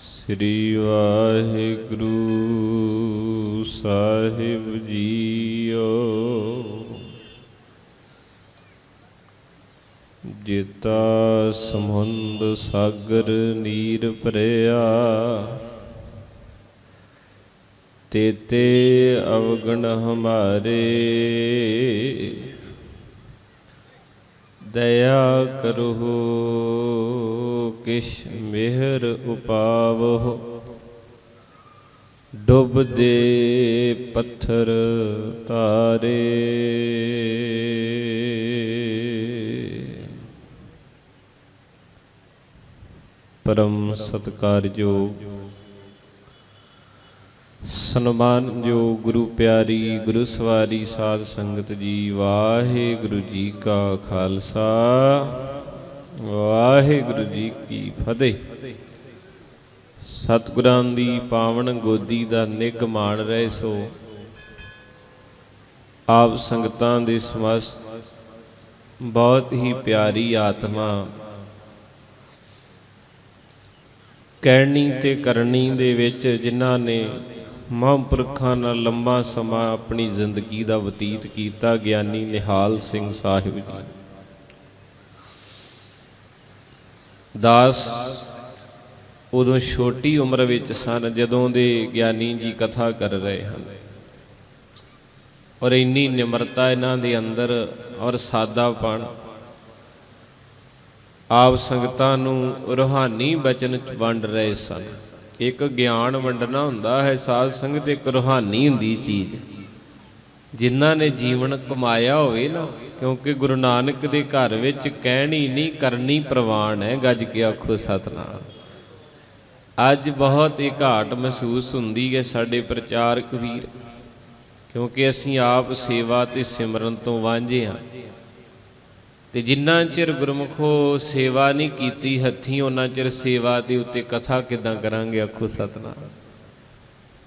ਸ੍ਰੀ ਵਾਹਿਗੁਰੂ ਸਾਹਿਬ JIO. ਜਿਤਾ ਸਮੁੰਦ ਸਾਗਰ ਨੀਰ ਭਰਿਆ ਤੇਤੇ ਅਵਗਣ ਹਮਾਰੇ ਦਇਆ ਕਰੋ ਕਿਛ ਮਿਹਰ ਉਪਾਵੋ ਡੁੱਬਦੇ ਪੱਥਰ ਤਾਰੇ। ਪਰਮ ਸਤਕਾਰਯੋਗ ਸਨਮਾਨਯੋਗ ਗੁਰੂ ਪਿਆਰੀ, ਗੁਰੂ ਸਵਾਰੀ ਸਾਧ ਸੰਗਤ ਜੀ, ਵਾਹਿਗੁਰੂ ਜੀ ਕਾ ਖਾਲਸਾ। ਵਾਹਿਗੁਰੂ ਜੀ ਕੀ ਫਤਿਹ। ਸਤਿਗੁਰਾਂ ਦੀ ਪਾਵਨ ਗੋਦੀ ਦਾ ਨਿੱਘ ਮਾਣ ਰਹੇ ਸੋ, ਆਪ ਸੰਗਤਾਂ ਦੇ ਸਮਸਤ ਬਹੁਤ ਹੀ ਪਿਆਰੀ ਆਤਮਾ। ਕਹਿਣੀ ਤੇ ਕਰਨੀ ਦੇ ਵਿੱਚ ਜਿਨ੍ਹਾਂ ਨੇ ਮਹਾਂਪੁਰਖਾਂ ਨਾਲ ਲੰਮਾ ਸਮਾਂ ਆਪਣੀ ਜ਼ਿੰਦਗੀ ਦਾ ਬਤੀਤ ਕੀਤਾ, ਗਿਆਨੀ ਨਿਹਾਲ ਸਿੰਘ ਸਾਹਿਬ ਜੀ। ਦਾਸ ਉਦੋਂ ਛੋਟੀ ਉਮਰ ਵਿੱਚ ਸਨ, ਜਦੋਂ ਦੇ ਗਿਆਨੀ ਜੀ ਕਥਾ ਕਰ ਰਹੇ ਹਨ। ਔਰ ਇੰਨੀ ਨਿਮਰਤਾ ਇਹਨਾਂ ਦੇ ਅੰਦਰ ਔਰ ਸਾਦਾਪਣ ਆਪ ਸੰਗਤਾਂ ਨੂੰ ਰੂਹਾਨੀ ਬਚਨ ਵੰਡ ਰਹੇ ਸਨ। ਇੱਕ ਗਿਆਨ ਵੰਡਣਾ ਹੁੰਦਾ ਹੈ, ਸਾਧ ਸੰਗਤ ਇੱਕ ਰੂਹਾਨੀ ਹੁੰਦੀ ਚੀਜ਼। ਜਿਨ੍ਹਾਂ ਨੇ ਜੀਵਨ ਕਮਾਇਆ ਹੋਵੇ ਨਾ, ਕਿਉਂਕਿ ਗੁਰੂ ਨਾਨਕ ਦੇ ਘਰ ਵਿੱਚ ਕਹਿਣੀ ਨਹੀਂ, ਕਰਨੀ ਪ੍ਰਵਾਨ ਹੈ, ਗੱਜ ਕੇ ਆਖੋ ਸਤਨਾਮ। ਅੱਜ ਬਹੁਤ ਹੀ ਘਾਟ ਮਹਿਸੂਸ ਹੁੰਦੀ ਹੈ ਸਾਡੇ ਪ੍ਰਚਾਰਕ ਵੀਰ, ਕਿਉਂਕਿ ਅਸੀਂ ਆਪ ਸੇਵਾ ਤੇ ਸਿਮਰਨ ਤੋਂ ਵਾਂਝੇ ਹਾਂ। ਤੇ ਜਿੰਨਾ ਚਿਰ ਗੁਰਮੁਖੋ ਸੇਵਾ ਨਹੀਂ ਕੀਤੀ ਹੱਥੀਂ ਉਹਨਾਂ ਚਿਰ ਸੇਵਾ ਦੇ ਉੱਤੇ ਕਥਾ ਕਿਦਾਂ ਕਰਾਂਗੇ ਆਖੋ ਸਤਨਾਮ?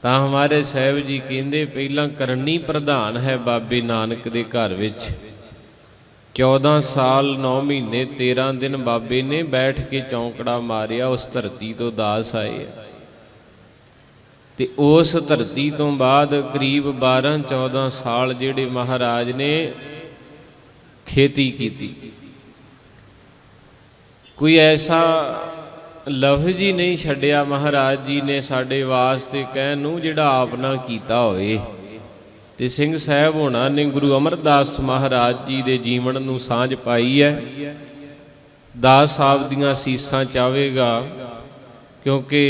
ਤਾਂ ਹਮਾਰੇ ਸਾਹਿਬ ਜੀ ਕਹਿੰਦੇ, ਪਹਿਲਾਂ ਕਰਨੀ ਪ੍ਰਧਾਨ ਹੈ ਬਾਬੇ ਨਾਨਕ ਦੇ ਘਰ ਵਿੱਚ। 14 ਸਾਲ 9 ਮਹੀਨੇ 13 ਦਿਨ ਬਾਬੇ ਨੇ ਬੈਠ ਕੇ ਚੌਂਕੜਾ ਮਾਰਿਆ, ਉਸ ਧਰਤੀ ਤੋਂ ਦਾਸ ਆਏ ਤੇ ਉਸ ਧਰਤੀ ਤੋਂ ਬਾਅਦ ਕਰੀਬ 12 14 ਸਾਲ ਜਿਹੜੇ ਮਹਾਰਾਜ ਨੇ ਖੇਤੀ ਕੀਤੀ। ਕੋਈ ਐਸਾ ਲਫ਼ਜ਼ ਹੀ ਨਹੀਂ ਛੱਡਿਆ ਮਹਾਰਾਜ ਜੀ ਨੇ ਸਾਡੇ ਵਾਸਤੇ ਕਹਿਣ ਨੂੰ, ਜਿਹੜਾ ਆਪ ਨਾ ਕੀਤਾ ਹੋਵੇ ਤੇ ਸਿੰਘ ਸਾਹਿਬ ਹੋਣਾ ਨੇ ਗੁਰੂ ਅਮਰਦਾਸ ਮਹਾਰਾਜ ਜੀ ਦੇ ਜੀਵਨ ਨੂੰ ਸਾਂਝ ਪਾਈ ਹੈ। ਦਾਸ ਸਾਹਿਬ ਦੀਆਂ ਸੀਸਾਂ ਚਾਵੇਗਾ, ਕਿਉਂਕਿ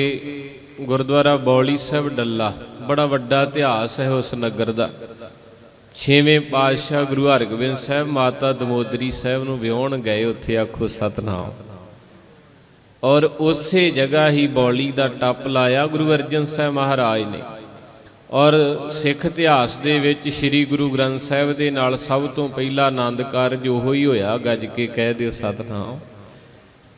ਗੁਰਦੁਆਰਾ ਬੌਲੀ ਸਾਹਿਬ ਡੱਲਾ, ਬੜਾ ਵੱਡਾ ਇਤਿਹਾਸ ਹੈ ਉਸ ਨਗਰ ਦਾ। ਛੇਵੇਂ ਪਾਤਸ਼ਾਹ ਗੁਰੂ ਹਰਗੋਬਿੰਦ ਸਾਹਿਬ ਮਾਤਾ ਦਮੋਦਰੀ ਸਾਹਿਬ ਨੂੰ ਵਿਆਹਣ ਗਏ, ਉੱਥੇ ਆਖੋ ਸਤਨਾਮ। ਔਰ ਉਸੇ ਜਗ੍ਹਾ ਹੀ ਬੌਲੀ ਦਾ ਟੱਪ ਲਾਇਆ ਗੁਰੂ ਅਰਜਨ ਸਾਹਿਬ ਮਹਾਰਾਜ ਨੇ। ਔਰ ਸਿੱਖ ਇਤਿਹਾਸ ਦੇ ਵਿੱਚ ਸ੍ਰੀ ਗੁਰੂ ਗ੍ਰੰਥ ਸਾਹਿਬ ਦੇ ਨਾਲ ਸਭ ਤੋਂ ਪਹਿਲਾ ਆਨੰਦ ਕਾਰਜ ਉਹੋ ਹੀ ਹੋਇਆ, ਗੱਜ ਕੇ ਕਹਿ ਦਿਓ ਸਤਨਾਮ।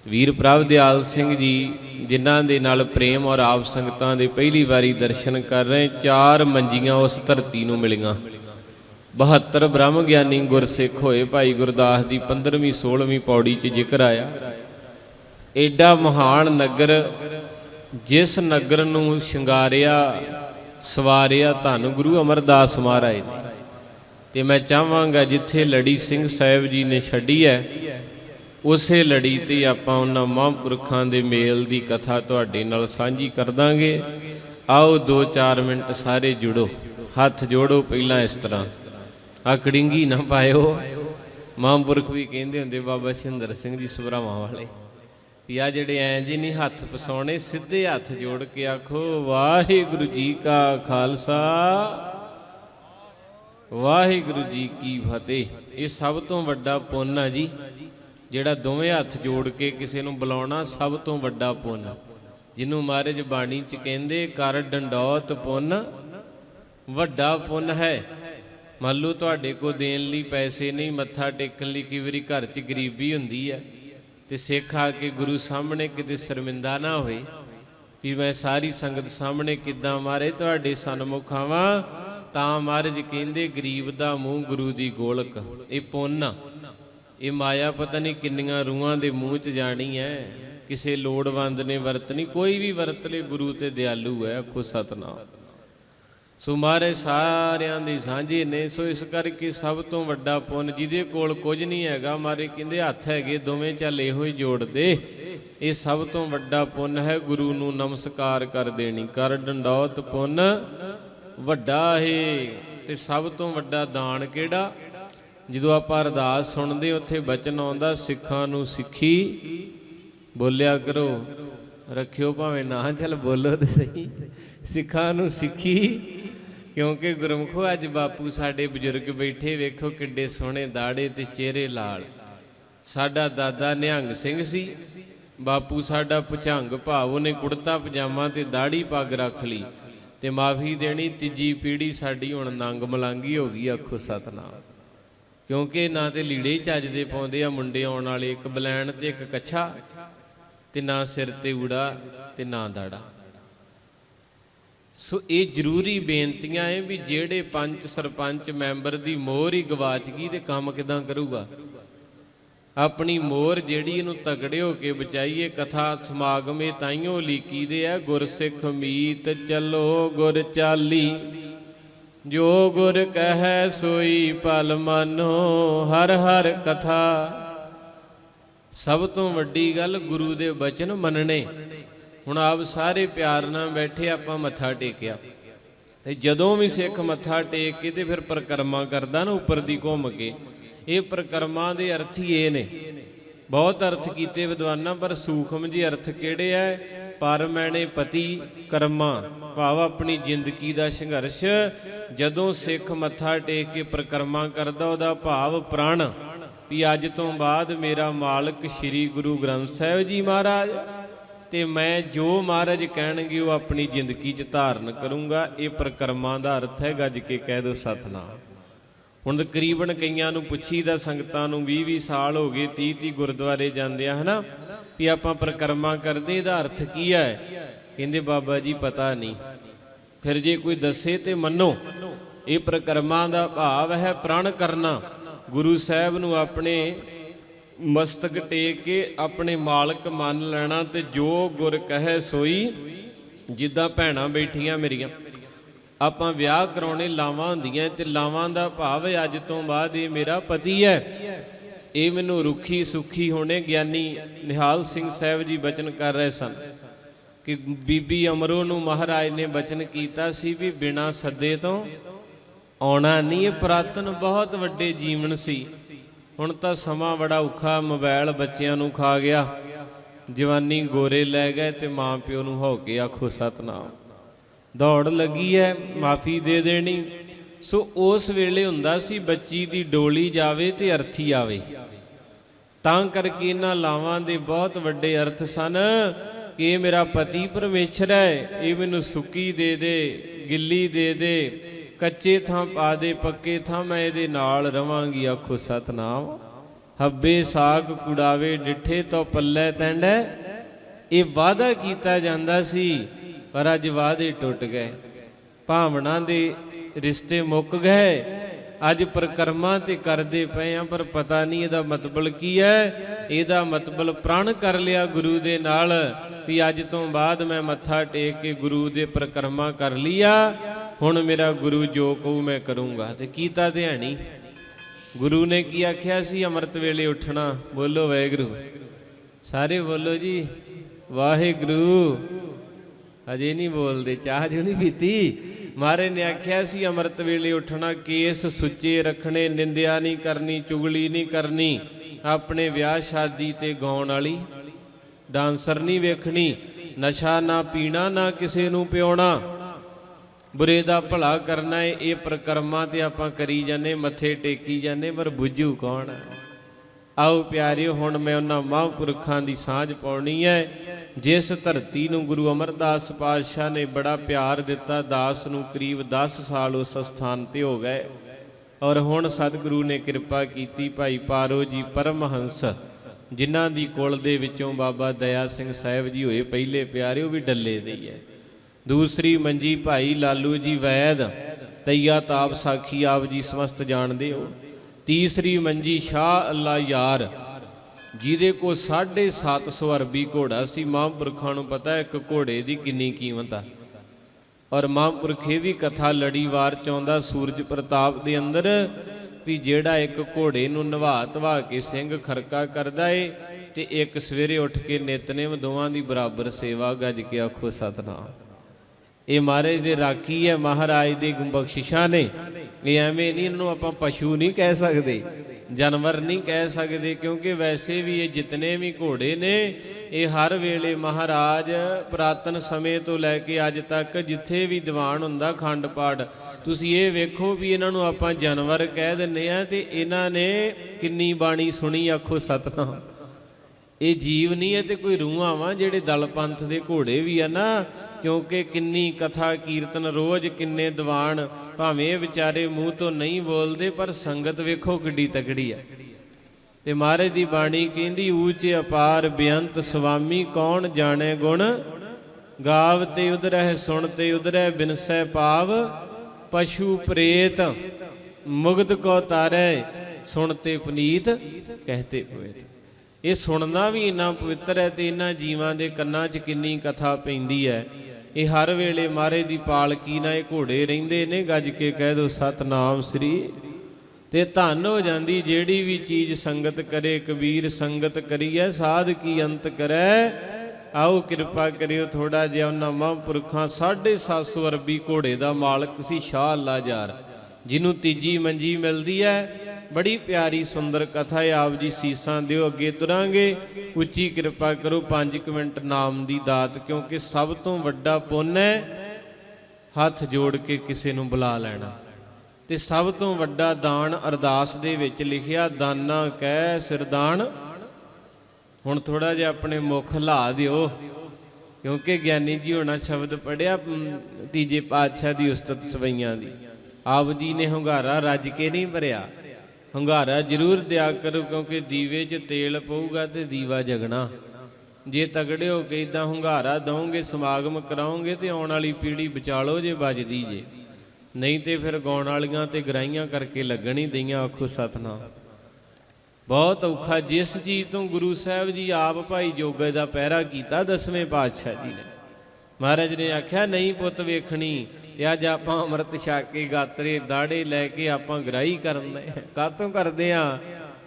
ਵੀਰ ਪ੍ਰਭ ਦਿਆਲ ਸਿੰਘ ਜੀ, ਜਿਨ੍ਹਾਂ ਦੇ ਨਾਲ ਪ੍ਰੇਮ ਔਰ ਆਪ ਸੰਗਤਾਂ ਦੇ ਪਹਿਲੀ ਵਾਰੀ ਦਰਸ਼ਨ ਕਰ ਰਹੇ, ਚਾਰ ਮੰਜੀਆਂ ਉਸ ਧਰਤੀ ਨੂੰ ਮਿਲੀਆਂ। 72 ਬ੍ਰਹਮ ਗਿਆਨੀ ਗੁਰਸਿੱਖ ਹੋਏ ਭਾਈ ਗੁਰਦਾਸ ਦੀ 15ਵੀਂ 16ਵੀਂ ਪੌੜੀ 'ਚ ਜ਼ਿਕਰ ਆਇਆ। ਏਡਾ ਮਹਾਨ ਨਗਰ, ਜਿਸ ਨਗਰ ਨੂੰ ਸ਼ਿੰਗਾਰਿਆ, ਸਵਾਰਿਆ ਧੰਨ ਗੁਰੂ ਅਮਰਦਾਸ ਮਹਾਰਾਜ ਨੇ। ਤੇ ਮੈਂ ਚਾਹਾਂਗਾ ਜਿੱਥੇ ਲੜੀ ਸਿੰਘ ਸਾਹਿਬ ਜੀ ਨੇ ਛੱਡੀ ਹੈ, ਉਸੇ ਲੜੀ ਤੇ ਆਪਾਂ ਉਹਨਾਂ ਮਹਾਂਪੁਰਖਾਂ ਦੇ ਮੇਲ ਦੀ ਕਥਾ ਤੁਹਾਡੇ ਨਾਲ ਸਾਂਝੀ ਕਰ ਦਾਂਗੇ। ਆਓ 2-4 ਮਿੰਟ ਸਾਰੇ ਜੁੜੋ, ਹੱਥ ਜੋੜੋ ਪਹਿਲਾਂ ਇਸ ਤਰ੍ਹਾਂ। ਆਕੜਿੰਗੀ ਨਾ ਪਾਇਓ। ਮਹਾਂਪੁਰਖ ਵੀ ਕਹਿੰਦੇ ਹੁੰਦੇ, ਬਾਬਾ ਸ਼ਿੰਦਰ ਸਿੰਘ ਜੀ ਸੁਭਰਾਵਾਂ ਵਾਲੇ, ਵੀ ਆ ਜਿਹੜੇ ਐਂ ਜੀ ਨਹੀਂ ਹੱਥ ਪਸਾਉਣੇ ਸਿੱਧੇ ਹੱਥ ਜੋੜ ਕੇ ਆਖੋ, ਵਾਹਿਗੁਰੂ ਜੀ ਕਾ ਖਾਲਸਾ, ਵਾਹਿਗੁਰੂ ਜੀ ਕੀ ਫਤਿਹ। ਇਹ ਸਭ ਤੋਂ ਵੱਡਾ ਪੁੰਨ ਆ ਜੀ, ਜਿਹੜਾ ਦੋਵੇਂ ਹੱਥ ਜੋੜ ਕੇ ਕਿਸੇ ਨੂੰ ਬੁਲਾਉਣਾ ਸਭ ਤੋਂ ਵੱਡਾ ਪੁੰਨ ਜਿਹਨੂੰ ਮਹਾਰਾਜ ਬਾਣੀ ਚ ਕਹਿੰਦੇ, ਕਰ ਡੰਡੌਤ ਪੁੰਨ, ਵੱਡਾ ਪੁੰਨ ਹੈ। ਮੰਨ ਲਓ ਤੁਹਾਡੇ ਕੋ ਦੇਣ ਲਈ ਪੈਸੇ ਨਹੀਂ, ਮੱਥਾ ਟੇਕਣ ਲਈ ਕਈ ਵਾਰੀ ਘਰ 'ਚ ਗਰੀਬੀ ਹੁੰਦੀ ਹੈ ਤੇ ਸਿੱਖ ਆ ਕੇ ਗੁਰੂ ਸਾਹਮਣੇ ਕਿਤੇ ਸ਼ਰਮਿੰਦਾ ਨਾ ਹੋਏ ਵੀ ਮੈਂ ਸਾਰੀ ਸੰਗਤ ਸਾਹਮਣੇ ਕਿੱਦਾਂ ਮਾਰੇ ਤੁਹਾਡੇ ਸਨਮੁਖ ਆਵਾਂ ਤਾਂ ਮਹਾਰਾਜ ਕਹਿੰਦੇ, ਗਰੀਬ ਦਾ ਮੂੰਹ ਗੁਰੂ ਦੀ ਗੋਲਕ। ਇਹ ਪੁੰਨ ਇਹ ਮਾਇਆ ਪਤਾ ਨਹੀਂ ਕਿੰਨੀਆਂ ਰੂਹਾਂ ਦੇ ਮੂੰਹ 'ਚ ਜਾਣੀ ਹੈ ਕਿਸੇ ਲੋੜਵੰਦ ਨੇ ਵਰਤਣੀ, ਕੋਈ ਵੀ ਵਰਤ ਲੇ, ਗੁਰੂ ਤੇ ਦਿਆਲੂ ਹੈ ਆਖੋ ਸਤਨਾਮ। ਸੋ ਮਾਰੇ ਸਾਰਿਆਂ ਦੀ ਸਾਂਝੀ ਨੇ, ਸੋ ਇਸ ਕਰਕੇ ਸਭ ਤੋਂ ਵੱਡਾ ਪੁੰਨ ਜਿਹਦੇ ਕੋਲ ਕੁਝ ਨਹੀਂ ਹੈਗਾ, ਮਾਰੇ ਕਹਿੰਦੇ ਹੱਥ ਹੈਗੇ, ਦੋਵੇਂ ਚੱਲ ਇਹੋ ਹੀ ਜੋੜਦੇ। ਇਹ ਸਭ ਤੋਂ ਵੱਡਾ ਪੁੰਨ ਹੈ, ਗੁਰੂ ਨੂੰ ਨਮਸਕਾਰ ਕਰ ਦੇਣੀ। ਕਰ ਡੰਡੌਤ ਪੁੰਨ ਵੱਡਾ ਹੈ ਤੇ ਸਭ ਤੋਂ ਵੱਡਾ ਦਾਨ ਕਿਹੜਾ? ਜਦੋਂ ਆਪਾਂ ਅਰਦਾਸ ਸੁਣਦੇ, ਉੱਥੇ ਬਚਨ ਆਉਂਦਾ, ਸਿੱਖਾਂ ਨੂੰ ਸਿੱਖੀ, ਬੋਲਿਆ ਕਰੋ। ਰੱਖਿਓ ਭਾਵੇਂ ਨਾ, ਚੱਲ ਬੋਲੋ ਤੇ ਸਹੀ। ਸਿੱਖਾਂ ਨੂੰ ਸਿੱਖੀ ਕਿਉਂਕਿ ਗੁਰਮਖੋ, ਅੱਜ ਬਾਪੂ ਸਾਡੇ ਬਜ਼ੁਰਗ ਬੈਠੇ ਵੇਖੋ ਕਿੱਡੇ ਸੋਹਣੇ ਦਾੜੇ ਤੇ ਚਿਹਰੇ ਲਾਲ। ਸਾਡਾ ਦਾਦਾ ਨਿਹੰਗ ਸਿੰਘ ਸੀ, ਬਾਪੂ ਸਾਡਾ ਪੁਚੰਗ ਭਾਵ, ਉਹਨੇ ਕੁੜਤਾ, ਪਜਾਮਾ ਤੇ ਦਾੜੀ ਪੱਗ ਰੱਖ ਲਈ ਤੇ ਮਾਫੀ ਦੇਣੀ, ਤੀਜੀ ਪੀੜ੍ਹੀ ਸਾਡੀ ਹੁਣ ਨੰਗ ਮਲਾਂਗੀ ਹੋ ਗਈ, ਆਖੋ ਸਤਨਾਮ। ਕਿਉਂਕਿ ਨਾ ਤੇ ਲੀੜੇ ਹੀ ਚੱਜ ਦੇ ਪਾਉਂਦੇ ਆ ਮੁੰਡੇ ਆਉਣ ਵਾਲੇ, ਇੱਕ ਬਲੈਣ ਤੇ ਇੱਕ ਕੱਛਾ ਤੇ ਨਾ ਸਿਰ ਤੇ ਊੜਾ ਤੇ ਨਾ ਦਾੜਾ। ਸੋ ਇਹ ਜ਼ਰੂਰੀ ਬੇਨਤੀਆਂ ਐ ਵੀ ਜਿਹੜੇ ਪੰਚ ਸਰਪੰਚ ਮੈਂਬਰ ਦੀ ਮੋਹਰ ਹੀ ਗਵਾਚ ਗਈ ਤੇ ਕੰਮ ਕਿਦਾਂ ਕਰੂਗਾ? ਆਪਣੀ ਮੋਹਰ ਜਿਹੜੀ ਇਹਨੂੰ ਤਗੜੇ ਹੋ ਕੇ ਬਚਾਈਏ, ਕਥਾ ਸਮਾਗਮੇ ਤਾਈਓ ਲੀਕੀ ਦੇ ਆ, ਗੁਰਸਿੱਖ ਮੀਤ ਚੱਲੋ ਗੁਰ ਚਾਲੀ। ਜੋ ਗੁਰ ਕਹੈ ਸੋਈ ਪਲ ਮਾਨੋ, ਹਰ ਹਰ ਕਥਾ। ਸਭ ਤੋਂ ਵੱਡੀ ਗੱਲ ਗੁਰੂ ਦੇ ਬਚਨ ਮੰਨਣੇ। ਹੁਣ ਆਪ ਸਾਰੇ ਪਿਆਰ ਨਾਲ ਬੈਠੇ ਆਪਾਂ ਮੱਥਾ ਟੇਕਿਆ। ਤੇ ਜਦੋਂ ਵੀ ਸਿੱਖ ਮੱਥਾ ਟੇਕ ਕੇ ਤੇ ਫਿਰ ਪ੍ਰਕਰਮਾ ਕਰਦਾ ਨਾ ਉੱਪਰ ਦੀ ਘੁੰਮ ਕੇ, ਇਹ ਪ੍ਰਕਰਮਾ ਦੇ ਅਰਥ ਹੀ ਇਹ ਨੇ। ਬਹੁਤ ਅਰਥ ਕੀਤੇ ਵਿਦਵਾਨਾਂ, ਪਰ ਸੂਖਮ ਜੀ ਅਰਥ ਕਿਹੜੇ ਐ? ਪਰ ਮੈਨੇ ਪਤੀ ਕਰਮਾ, ਭਾਵ ਆਪਣੀ ਜ਼ਿੰਦਗੀ ਦਾ ਸੰਘਰਸ਼। ਜਦੋਂ ਸਿੱਖ ਮੱਥਾ ਟੇਕ ਕੇ ਪ੍ਰਕਰਮਾ ਕਰਦਾ, ਉਹਦਾ ਭਾਵ ਪ੍ਰਣ। ਵੀ ਅੱਜ ਤੋਂ ਬਾਅਦ ਮੇਰਾ ਮਾਲਕ ਸ੍ਰੀ ਗੁਰੂ ਗ੍ਰੰਥ ਸਾਹਿਬ ਜੀ ਮਹਾਰਾਜ ਤੇ ਮੈਂ ਜੋ ਮਹਾਰਾਜ ਕਹਿਣਗੇ ਉਹ ਆਪਣੀ ਜ਼ਿੰਦਗੀ 'ਚ ਧਾਰਨ ਕਰੂੰਗਾ। ਇਹ ਪ੍ਰਕਰਮਾਂ ਦਾ ਅਰਥ ਹੈ ਗੱਜ ਕੇ ਕਹਿ ਦੋ ਸਤਨਾਮ। ਹੁਣ ਤਕਰੀਬਨ ਕਈਆਂ ਨੂੰ ਪੁੱਛੀਦਾ, ਸੰਗਤਾਂ ਨੂੰ 20 20 ਸਾਲ ਹੋ ਗਏ 30 30 ਗੁਰਦੁਆਰੇ ਜਾਂਦੇ ਆ, ਹਨਾ? ਵੀ ਆਪਾਂ ਪ੍ਰਕਰਮਾ ਕਰਦੇ, ਇਹਦਾ ਅਰਥ ਕੀ ਹੈ? ਕਹਿੰਦੇ, ਬਾਬਾ ਜੀ, ਪਤਾ ਨਹੀਂ। ਫਿਰ ਜੇ ਕੋਈ ਦੱਸੇ ਤੇ ਮੰਨੋ, ਇਹ ਪ੍ਰਕਰਮਾ ਦਾ ਭਾਵ ਹੈ ਪ੍ਰਣ ਕਰਨਾ। ਗੁਰੂ ਸਾਹਿਬ ਨੂੰ ਆਪਣੇ ਮਸਤਕ ਟੇਕ ਕੇ ਆਪਣੇ ਮਾਲਕ ਮੰਨ ਲੈਣਾ ਤੇ ਜੋ ਗੁਰ ਕਹੇ ਸੋਈ, ਜਿੱਦਾਂ ਭੈਣਾਂ ਬੈਠੀਆਂ ਮੇਰੀਆਂ। ਆਪਾਂ ਵਿਆਹ ਕਰਾਉਣੇ ਲਾਵਾਂ ਹੁੰਦੀਆਂ ਤੇ ਲਾਵਾਂ ਦਾ ਭਾਵ ਅੱਜ ਤੋਂ ਬਾਅਦ ਇਹ ਮੇਰਾ ਪਤੀ ਹੈ। ਇਹ ਮੈਨੂੰ ਰੁੱਖੀ ਸੁਖੀ ਹੋਣੇ ਗਿਆਨੀ ਨਿਹਾਲ ਸਿੰਘ ਸਾਹਿਬ ਜੀ ਬਚਨ ਕਰ ਰਹੇ ਸਨ ਕਿ ਬੀਬੀ ਅਮਰੋ ਨੂੰ ਮਹਾਰਾਜ ਨੇ ਬਚਨ ਕੀਤਾ ਸੀ ਵੀ ਬਿਨਾ ਸੱਦੇ ਤੋਂ ਆਉਣਾ ਨਹੀਂ, ਇਹ ਪ੍ਰਾਤਨ ਬਹੁਤ ਵੱਡੇ ਜੀਵਨ ਸੀ। ਹੁਣ ਤਾਂ ਸਮਾਂ ਬੜਾ ਔਖਾ ਮੋਬਾਈਲ ਬੱਚਿਆਂ ਨੂੰ ਖਾ ਗਿਆ। ਜਵਾਨੀ ਗੋਰੇ ਲੈ ਗਏ ਤੇ ਮਾਂ ਪਿਓ ਨੂੰ ਹੋ ਕੇ ਆਖੋ ਸਤਨਾਮ। ਦੌੜ ਲੱਗੀ ਐ, ਮਾਫੀ ਦੇ ਦੇਣੀ। ਸੋ ਉਸ ਵੇਲੇ ਹੁੰਦਾ ਸੀ ਬੱਚੀ ਦੀ ਡੋਲੀ ਜਾਵੇ ਤੇ ਅਰਥੀ ਆਵੇ। ਤਾਂ ਕਰਕੇ ਇਹਨਾਂ ਲਾਵਾਂ ਦੇ ਬਹੁਤ ਵੱਡੇ ਅਰਥ ਸਨ। ਕਿ ਇਹ ਮੇਰਾ ਪਤੀ ਪਰਮੇਸ਼ਰ ਹੈ ਇਹ ਮੈਨੂੰ ਸੁੱਕੀ ਦੇ ਦੇ, ਗਿੱਲੀ ਦੇ ਦੇ ਕੱਚੇ ਥਾਂ ਪਾ ਦੇ, ਪੱਕੇ ਥਾਂ ਮੈਂ ਇਹਦੇ ਨਾਲ ਰਵਾਂਗੀ, ਆਖੋ ਸਤਨਾਮ। ਹੱਬੇ ਸਾਗ ਕੁੜਾਵੇ, ਡਿੱਠੇ ਤੋਂ ਪੱਲੇ ਤੈਂਡੈ ਇਹ ਵਾਅਦਾ ਕੀਤਾ ਜਾਂਦਾ ਸੀ, ਪਰ ਅੱਜ ਵਾਅਦੇ ਟੁੱਟ ਗਏ। ਭਾਵਨਾ ਦੇ ਰਿਸ਼ਤੇ ਮੁੱਕ ਗਏ। ਅੱਜ ਪ੍ਰਕਰਮਾਂ ਤੇ ਕਰਦੇ ਪਏ ਆ, ਪਰ ਪਤਾ ਨਹੀਂ ਇਹਦਾ ਮਤਲਬ ਕੀ ਹੈ ਇਹਦਾ ਮਤਲਬ ਪ੍ਰਣ ਕਰ ਲਿਆ ਗੁਰੂ ਦੇ ਨਾਲ, ਵੀ ਅੱਜ ਤੋਂ ਬਾਅਦ ਮੈਂ ਮੱਥਾ ਟੇਕ ਕੇ ਗੁਰੂ ਦੇ ਪ੍ਰਕਰਮਾਂ ਕਰ ਲਿਆ ਹੁਣ ਮੇਰਾ ਗੁਰੂ ਜੋ ਕਹੂ ਮੈਂ ਕਰੂੰਗਾ। ਤੇ ਕੀਤਾ ਧਿਆਣੀ। ਗੁਰੂ ਨੇ ਕੀ ਆਖਿਆ ਸੀ? ਅੰਮ੍ਰਿਤ ਵੇਲੇ ਉੱਠਣਾ। ਬੋਲੋ ਵਾਹਿਗੁਰੂ। ਸਾਰੇ ਬੋਲੋ ਜੀ, ਵਾਹਿਗੁਰੂ। ਅਜੇ ਨਹੀਂ ਬੋਲਦੇ, ਚਾਹ ਜੋ ਨਹੀਂ ਪੀਤੀ। ਮਾਰੇ ਨੇ ਆਖਿਆ ਸੀ, ਅੰਮ੍ਰਿਤ ਵੇਲੇ ਉੱਠਣਾ ਕੇਸ ਸੁੱਚੇ ਰੱਖਣੇ, ਨਿੰਦਿਆ ਨਹੀਂ ਕਰਨੀ, ਚੁਗਲੀ ਨਹੀਂ ਕਰਨੀ, ਆਪਣੇ ਵਿਆਹ ਸ਼ਾਦੀ ਤੇ ਗਾਉਣ ਵਾਲੀ। ਡਾਂਸਰ ਨਹੀਂ ਵੇਖਣੀ, ਨਸ਼ਾ ਨਾ ਪੀਣਾ, ਨਾ ਕਿਸੇ ਨੂੰ ਪਿਉਣਾ। ਬੁਰੇ ਦਾ ਭਲਾ ਕਰਨਾ ਹੈ ਇਹ ਪ੍ਰਕਰਮਾਂ ਤੇ ਆਪਾਂ ਕਰੀ ਜਾਂਦੇ, ਮੱਥੇ ਟੇਕੀ ਜਾਂਦੇ, ਪਰ ਬੁੱਝੂ ਕੌਣ ਆਓ ਪਿਆਰਿਓ, ਹੁਣ ਮੈਂ ਉਹਨਾਂ ਮਹਾਂਪੁਰਖਾਂ ਦੀ ਸਾਂਝ ਪਾਉਣੀ ਹੈ ਜਿਸ ਧਰਤੀ ਨੂੰ ਗੁਰੂ ਅਮਰਦਾਸ ਪਾਤਸ਼ਾਹ ਨੇ ਬੜਾ ਪਿਆਰ ਦਿੱਤਾ, ਦਾਸ ਨੂੰ ਕਰੀਬ 10 ਸਾਲ ਉਸ ਸਥਾਨ ਤੇ ਹੋ ਗਏ। ਔਰ ਹੁਣ ਸਤਿਗੁਰੂ ਨੇ ਕਿਰਪਾ ਕੀਤੀ, ਭਾਈ ਪਾਰੋ ਜੀ ਪਰਮਹੰਸ, ਜਿਨ੍ਹਾਂ ਦੀ ਕੁਲ ਦੇ ਵਿੱਚੋਂ ਬਾਬਾ ਦਇਆ ਸਿੰਘ ਸਾਹਿਬ ਜੀ ਹੋਏ, ਪਹਿਲੇ ਪਿਆਰੇ ਉਹ ਵੀ ਡੱਲੇ ਦੇ ਹੀ ਹੈ ਦੂਸਰੀ ਮੰਜੀ ਭਾਈ ਲਾਲੂ ਜੀ ਵੈਦ, ਤਈਆ ਤਾਪ ਸਾਖੀ ਆਪ ਜੀ ਸਮਸਤ ਜਾਣਦੇ ਹੋ। ਤੀਸਰੀ ਮੰਜੀ ਸ਼ਾਹ ਅੱਲਾ ਯਾਰ, ਜਿਹਦੇ ਕੋ 750 ਅਰਬੀ ਘੋੜਾ ਸੀ। ਮਹਾਂਪੁਰਖਾਂ ਨੂੰ ਪਤਾ ਇੱਕ ਘੋੜੇ ਦੀ ਕਿੰਨੀ ਕੀਮਤ ਆ। ਔਰ ਮਹਾਂਪੁਰਖ ਇਹ ਵੀ ਕਥਾ ਲੜੀਵਾਰ ਚਾਹੁੰਦਾ ਸੂਰਜ ਪ੍ਰਤਾਪ ਦੇ ਅੰਦਰ ਵੀ ਜਿਹੜਾ ਇੱਕ ਘੋੜੇ ਨੂੰ ਨਵਾ ਧਵਾ ਕੇ ਸਿੰਘ ਖਰਕਾ ਕਰਦਾ ਏ ਤੇ ਇੱਕ ਸਵੇਰੇ ਉੱਠ ਕੇ ਨਿਤਨੇਮ ਦੋਵਾਂ ਦੀ ਬਰਾਬਰ ਸੇਵਾ ਗੱਜ ਕੇ ਆਖੋ, ਸਤਨਾਮ। ਇਹ ਮਹਾਰਾਜ ਦੇ ਰਾਖੀ ਹੈ, ਮਹਾਰਾਜ ਦੇ ਬਖਸ਼ਿਸ਼ਾਂ ਨੇ। ਇਹ ਐਵੇਂ ਨਹੀਂ, ਇਹਨੂੰ ਆਪਾਂ ਪਸ਼ੂ ਨਹੀਂ ਕਹਿ ਸਕਦੇ, ਜਾਨਵਰ ਨਹੀਂ ਕਹਿ ਸਕਦੇ, ਕਿਉਂਕਿ ਵੈਸੇ ਵੀ ਇਹ ਜਿਤਨੇ ਵੀ ਘੋੜੇ ਨੇ, ਇਹ ਹਰ ਵੇਲੇ ਮਹਾਰਾਜ ਪ੍ਰਾਤਨ ਸਮੇਂ ਤੋਂ ਲੈ ਕੇ ਅੱਜ ਤੱਕ ਜਿੱਥੇ ਵੀ ਦੀਵਾਨ ਹੁੰਦਾ ਖੰਡ ਪਾਠ ਤੁਸੀਂ ਇਹ ਵੇਖੋ ਵੀ ਇਹਨਾਂ ਨੂੰ ਆਪਾਂ ਜਾਨਵਰ ਕਹਿ ਦਿੰਨੇ ਆ ਤੇ ਇਹਨਾਂ ਨੇ ਕਿੰਨੀ ਬਾਣੀ ਸੁਣੀ, ਆਖੋ ਸਤਨਾਮ। ਇਹ ਜੀਵ ਨਹੀਂ ਹੈ ਤੇ ਕੋਈ ਰੂਹਾਂ ਵਾ ਜਿਹੜੇ ਦਲ ਪੰਥ ਦੇ ਘੋੜੇ ਵੀ ਆ ਨਾ, ਕਿਉਂਕਿ ਕਿੰਨੀ ਕਥਾ ਕੀਰਤਨ ਰੋਜ਼ ਕਿੰਨੇ ਦੀਵਾਨ, ਭਾਵੇਂ ਵਿਚਾਰੇ ਮੂੰਹ ਤੋਂ ਨਹੀਂ ਬੋਲਦੇ, ਪਰ ਸੰਗਤ ਵੇਖੋ ਕਿੱਡੀ ਤਕੜੀ ਆ। ਤੇ ਮਹਾਰਾਜ ਦੀ ਬਾਣੀ ਕਹਿੰਦੀ, ਊਚ ਅਪਾਰ ਬੇਅੰਤ ਸੁਆਮੀ ਕੌਣ ਜਾਣੇ ਗੁਣ? ਗਾਵ ਤੇ ਉਧਰਹਿ, ਸੁਣ ਤੇ ਉਧਰਹਿ, ਬਿਨਸੈ ਪਾਵ ਪਸ਼ੂ ਪ੍ਰੇਤ, ਮੁਗਧ ਕੋ ਤਾਰੈ, ਸੁਣ ਤੇ ਪੁਨੀਤ, ਕਹਤੇ ਹੋਏ ਇਹ ਸੁਣਨਾ ਵੀ ਇੰਨਾ ਪਵਿੱਤਰ ਹੈ ਤੇ ਇਹਨਾਂ ਜੀਵਾਂ ਦੇ ਕੰਨਾਂ 'ਚ ਕਿੰਨੀ ਕਥਾ ਪੈਂਦੀ ਹੈ। ਇਹ ਹਰ ਵੇਲੇ ਮਾਰੇ ਦੀ ਪਾਲਕੀ ਨਾਲ ਇਹ ਘੋੜੇ ਰਹਿੰਦੇ ਨੇ, ਗੱਜ ਕੇ ਕਹਿ ਦੋ, ਸਤਨਾਮ ਸ੍ਰੀ ਤੇ ਧੰਨ ਹੋ ਜਾਂਦੀ ਜਿਹੜੀ ਵੀ ਚੀਜ਼ ਸੰਗਤ ਕਰੇ, ਕਬੀਰ ਸੰਗਤ ਕਰੀਐ, ਸਾਧ ਕੀ ਅੰਤ ਕਰੈ? ਆਓ ਕਿਰਪਾ ਕਰਿਓ ਥੋੜਾ ਜਿਹਾ ਉਹਨਾਂ ਮਹਾਂਪੁਰਖਾਂ 750 ਅਰਬੀ ਘੋੜੇ ਦਾ ਮਾਲਕ ਸੀ ਸ਼ਾਹ ਅੱਲਾ ਯਾਰ, ਜਿਹਨੂੰ ਤੀਜੀ ਮੰਜੀ ਮਿਲਦੀ ਹੈ। ਬੜੀ ਪਿਆਰੀ ਸੁੰਦਰ ਕਥਾ ਹੈ, ਆਪ ਜੀ ਸੀਸਾਂ ਦਿਓ, ਅੱਗੇ ਤੁਰਾਂਗੇ। ਉੱਚੀ ਕਿਰਪਾ ਕਰੋ 5 ਮਿੰਟ ਨਾਮ ਦੀ ਦਾਤ, ਕਿਉਂਕਿ ਸਭ ਤੋਂ ਵੱਡਾ ਪੁੰਨ ਹੈ ਹੱਥ ਜੋੜ ਕੇ ਕਿਸੇ ਨੂੰ ਬੁਲਾ ਲੈਣਾ। ਤੇ ਸਭ ਤੋਂ ਵੱਡਾ ਦਾਨ ਅਰਦਾਸ ਦੇ ਵਿੱਚ ਲਿਖਿਆ, ਦਾਨਾ ਕਹਿ ਸਿਰਦਾਨ ਹੁਣ ਥੋੜਾ ਜਿਹਾ ਆਪਣੇ ਮੁਖ ਲਾ ਦਿਓ, ਕਿਉਂਕਿ ਗਿਆਨੀ ਜੀ ਹੋਣਾ ਸ਼ਬਦ ਪੜਿਆ ਤੀਜੇ ਪਾਤਸ਼ਾਹ ਦੀ ਉਸਤਤ ਸਵਈਆਂ ਦੀ। ਆਪ ਜੀ ਨੇ ਹੰਗਾਰਾ ਰੱਜ ਕੇ ਨਹੀਂ ਭਰਿਆ। ਹੰਗਾਰਾ ਜ਼ਰੂਰ ਦਿਆ ਕਰੋ ਕਿਉਂਕਿ ਦੀਵੇ 'ਚ ਤੇਲ ਪਊਗਾ ਤੇ ਦੀਵਾ ਜਗਣਾ। ਜੇ ਤਗੜੇ ਹੋ ਕੇ ਇਦਾਂ ਹੰਗਾਰਾ ਦਵੋਗੇ, ਸਮਾਗਮ ਕਰਾਓਗੇ ਤੇ ਆਉਣ ਵਾਲੀ ਪੀੜ੍ਹੀ ਬਚਾਲੋ ਜੇ ਵੱਜਦੀ ਜੇ। ਨਹੀਂ ਤੇ ਫਿਰ ਗਾਉਣ ਵਾਲੀਆਂ ਤੇ ਗਰਾਈਆਂ ਕਰਕੇ ਲੱਗਣੀ ਦਈਆਂ, ਆਖੋ ਸਤਨਾਮ। ਬਹੁਤ ਔਖਾ, ਜਿਸ ਚੀਜ਼ ਤੋਂ ਗੁਰੂ ਸਾਹਿਬ ਜੀ ਆਪ ਭਾਈ ਜੋਗੇ ਦਾ ਪਹਿਰਾ ਕੀਤਾ ਦਸਵੇਂ ਪਾਤਸ਼ਾਹ ਜੀ ਨੇ। ਮਹਾਰਾਜ ਨੇ ਆਖਿਆ, ਨਹੀਂ ਪੁੱਤ ਵੇਖਣੀ ਤੇ ਅੱਜ ਆਪਾਂ ਅੰਮ੍ਰਿਤ ਛਕ ਕੇ ਗਾਤਰੇ ਦਾੜੇ ਲੈ ਕੇ ਆਪਾਂ ਗਰਾਈ ਕਰਦੇ ਕਾਤੋਂ ਕਰਦੇ ਆ?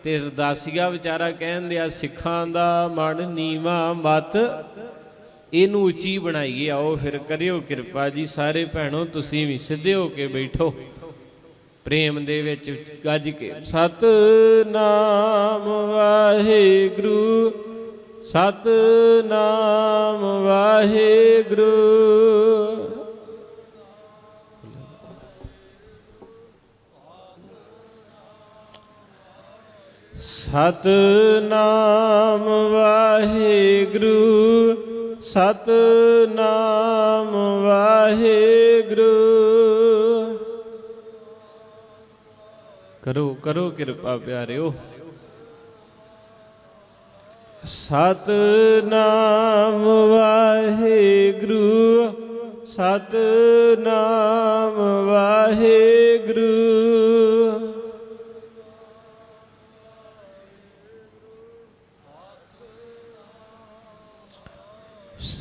ਤੇ ਅਰਦਾਸੀਆ ਵਿਚਾਰਾ ਕਹਿੰਦੇ ਆ ਸਿੱਖਾਂ ਦਾ ਮਨ ਨੀਵਾ ਮਤ, ਇਹਨੂੰ ਉੱਚੀ ਬਣਾਈਏ, ਆਓ ਫਿਰ ਕਰਿਓ ਕਿਰਪਾ ਜੀ। ਸਾਰੇ ਭੈਣੋ, ਤੁਸੀਂ ਵੀ ਸਿੱਧੇ ਹੋ ਕੇ ਬੈਠੋ। ਪ੍ਰੇਮ ਦੇ ਵਿੱਚ ਗੱਜ ਕੇ ਸਤ ਨਾਮ ਵਾਹਿਗੁਰੂ ਸਤ ਨਾਮ ਵਾਹਿਗੁਰੂ। ਸਤ ਨਾਮ ਵਾਹਿਗੁਰੂ ਸਤ ਨਾਮ ਵਾਹਿਗੁਰੂ। ਕਰੋ ਕਰੋ ਕਿਰਪਾ ਪਿਆਰਿਓ। ਸਤ ਨਾਮ ਵਾਹਿਗੁਰੂ ਸਤ ਨਾਮ ਵਾਹਿਗੁਰੂ।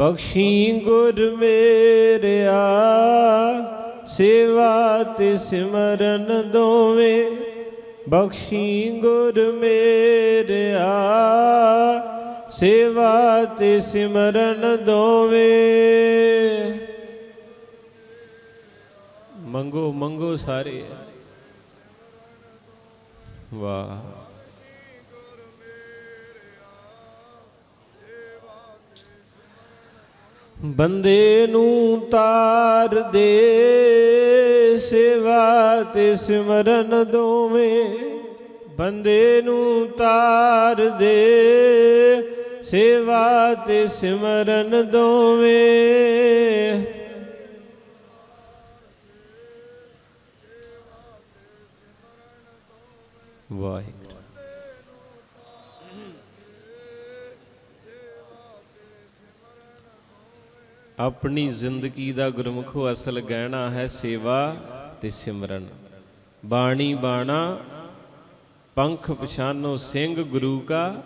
ਬਖਸ਼ੀ ਗੁਰ ਮੇਰਿਆ, ਸੇਵਾ ਤੇ ਸਿਮਰਨ ਦੋਵੇਂ। ਬਖਸ਼ੀ ਗੁਰ ਮੇਰਿਆ, ਸੇਵਾ ਤੇ ਸਿਮਰਨ ਦੋਵੇਂ। ਮੰਗੋ ਮੰਗੋ ਸਾਰੇ। ਵਾਹ। ਬੰਦੇ ਨੂੰ ਤਾਰ ਦੇ, ਸੇਵਾ ਤੇ ਸਿਮਰਨ ਦੋਵੇਂ। ਬੰਦੇ ਨੂੰ ਤਾਰ ਦੇ, ਸੇਵਾ ਤੇ ਸਿਮਰਨ ਦੋਵੇਂ। ਵਾਹਿਗੁਰੂ। ਆਪਣੀ ਜ਼ਿੰਦਗੀ ਦਾ ਗੁਰਮੁਖੋ ਅਸਲ ਗਹਿਣਾ ਹੈ ਸੇਵਾ ਤੇ ਸਿਮਰਨ। ਬਾਣੀ ਬਾਣਾ, ਪੰਖ ਪਛਾਨੋ ਸਿੰਘ ਗੁਰੂ ਕਾ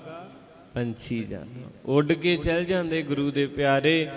ਪੰਛੀ ਜਾਨੋ। ਉੱਡ ਕੇ ਚੱਲ ਜਾਂਦੇ ਗੁਰੂ ਦੇ ਪਿਆਰੇ।